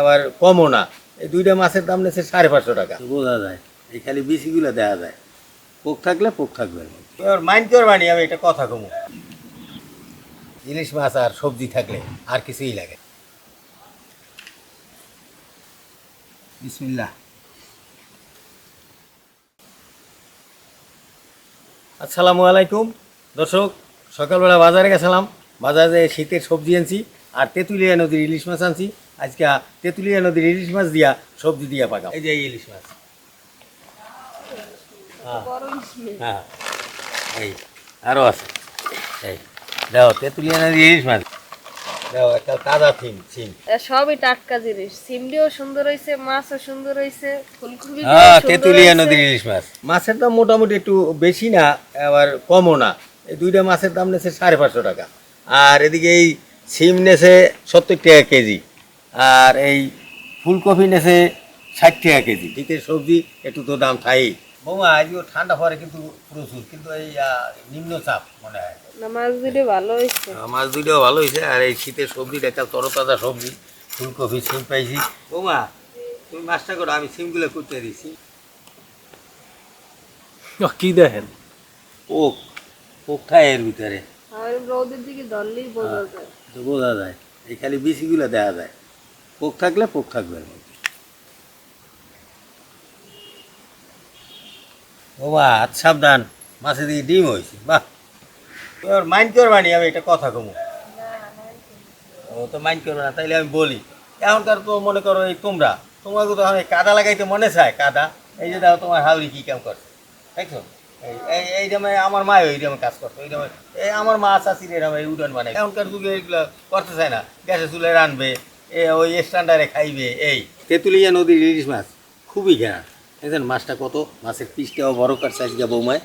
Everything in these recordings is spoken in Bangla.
আবার কমও না। এই দুইটা মাছের দাম নিচ্ছে সাড়ে পাঁচশো টাকা। বোঝা যায়। এই খালি বিচিগুলো দেখা যায়। পোক থাকলে পোক থাকবে। এবার মাইন্ড করবানি আমি এটা কথা কমু। ইলিশ মাছ আর সবজি থাকলে আর কিছুই লাগে। বিসমিল্লাহ। আসসালামু আলাইকুম। দর্শক সকালবেলা বাজারে গেছিলাম। বাজারে শীতের সবজি আনছি আর তেঁতুলিয়া নদীর ইলিশ মাছ আনছি। আজকে তেঁতুলিয়া নদীর ইলিশ মাছ দিয়া সবজি দিয়া পাকা এই যে ইলিশ মাছ। হ্যাঁ। হ্যাঁ। এই আরও আছে। এই দেখো তেঁতুলিয়া নদীর ইলিশ মাছ। একটা তাজা সিম এ সবই টাটকা জিনিস। সিমডিও সুন্দর হয়েছে মাছও সুন্দর হয়েছে ফুলকপি হ্যাঁ তেঁতুলিয়া নদীর ইলিশ মাছ। মাছের দাম মোটামুটি একটু বেশি না আবার কমও না। এই দুইটা মাছের দাম নেছে সাড়ে পাঁচশো টাকা। আর এদিকে এই সিম নেছে সত্তর টাকা কেজি। আর এই ফুলকপি নেছে ষাট টাকা কেজি। শীতের সবজি একটু তো দাম থাই বৌমা আজকেও ঠান্ডা পরে কিন্তু প্রচুর কিন্তু এই নিম্নচাপ মনে হয়। না মাছ দুটো ভালো হয়েছে। মাছ দুইটাও ভালো হয়েছে আর এই শীতের সবজিটা একটা তরতাজা সবজি ফুলকপি সিম পাইছি। বৌমা তুমি মাছটা করো আমি সিমগুলো করতে দিছি। কি দেখেন? পোক পোক খায় এর ভিতরে। আর রোদের দিকে ধরলেই বোঝা যায়। বোঝা যায় এই খালি বিচিগুলো দেখা যায়। পোক থাকলে পোক থাকবে ও বা আচ্ছা সাবধান, মাছের দিকে ডিম হয়েছে, বাহ। এবার মাইন্ড করবানি আমি একটা কথা কমু। ও তো মাইন্ড করবে না, তাইলে আমি বলি। এখনকার তো মনে করো এই তোমরা, তোমাকে তো এই কাদা লাগাইতে মনে চায়, কাদা। এই যে দেখো তোমার হাউরি কি কাম করছে, দেখছ? এই এই দামে আমার মা ওই দামে কাজ করতো ওই দামে এই আমার মা চাষির এরকম এই উঠান বানায়। এখনকার যুগে এগুলো করতে চায় না গ্যাসে চুলে রানবে ওই স্ট্যান্ডারে খাইবে এই। তেঁতুলিয়া নদীর ইলিশ মাছ খুবই ঘেরা। দেখছেন মাছটা কত? মাছের পিসটাও বড় কার সাইজ গা বৌমায়।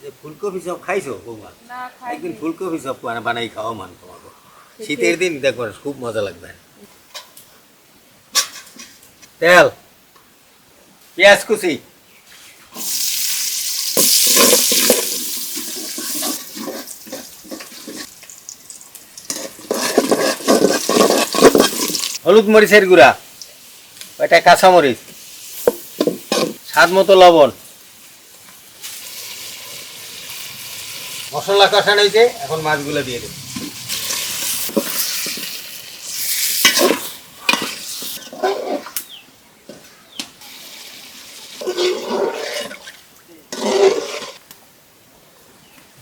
যে ফুলকপি সব খাইছো বৌমা? একদিন ফুলকপি সব বানাই খাওয়া মান তোমাকে। শীতের দিন দেখো খুব মজা লাগবে। তেল পেঁয়াজ কুচি। হলুদ মরিচের গুঁড়া। ওইটা কাঁচা মরিচ স্বাদ মতো লবণ। মশলা কষানো হয়েছে এখন মাছগুলো দিয়ে দেবো।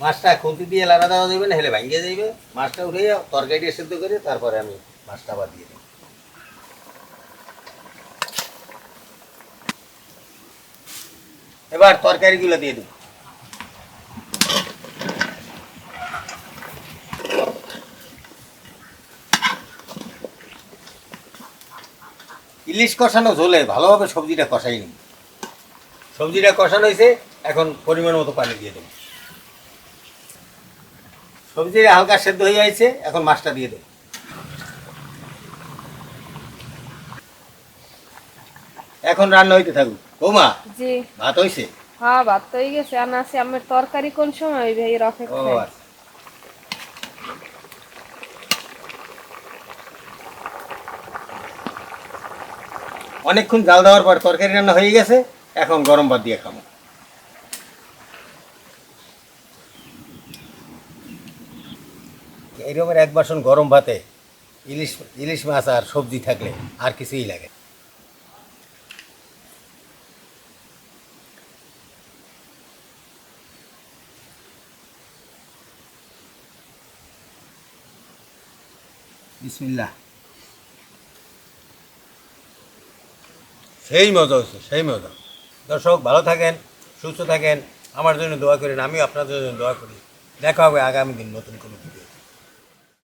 মাছটা খুঁতি দিয়ে লাড়া দেওয়া যাবে না হেলে ভাঙিয়ে যাইবে মাছটা উঠে তরকারিটা সেদ্ধ করে তারপরে আমি মাছটা আবার দিয়ে দেবো। এবার তরকারিগুলো দিয়ে দেবো। ইলিশ কষানো ঝোলে ভালোভাবে সবজিটা কষাই নি সবজিটা কষানো হয়েছে, এখন পরিমাণ মতো পানি দিয়ে দেবো। সবজিটা হালকা সেদ্ধ হয়ে যাচ্ছে এখন মাছটা দিয়ে দেবো। এখন রান্না হইতে থাকুক। বৌমা জি। ভাত হয়েছে হ্যাঁ ভাত তো হয়ে গেছে। আর আছে আমার তরকারি কোন সময় হইবে এই রফে আচ্ছা। অনেকক্ষণ জাল দেওয়ার পর তরকারি রান্না হয়ে গেছে এখন গরম ভাত দিয়ে খাব। এইরকমের এক বাসন গরম ভাতে ইলিশ ইলিশ মাছ আর সবজি থাকলে আর কিছুই লাগে বিসমিল্লাহ। সেই মজা হচ্ছে সেই মজা। দর্শক, ভালো থাকেন, সুস্থ থাকেন। আমার জন্য দোয়া করেন আমি আপনাদের জন্য দোয়া করি। দেখা হবে আগামী দিন নতুন কোনো ভিডিও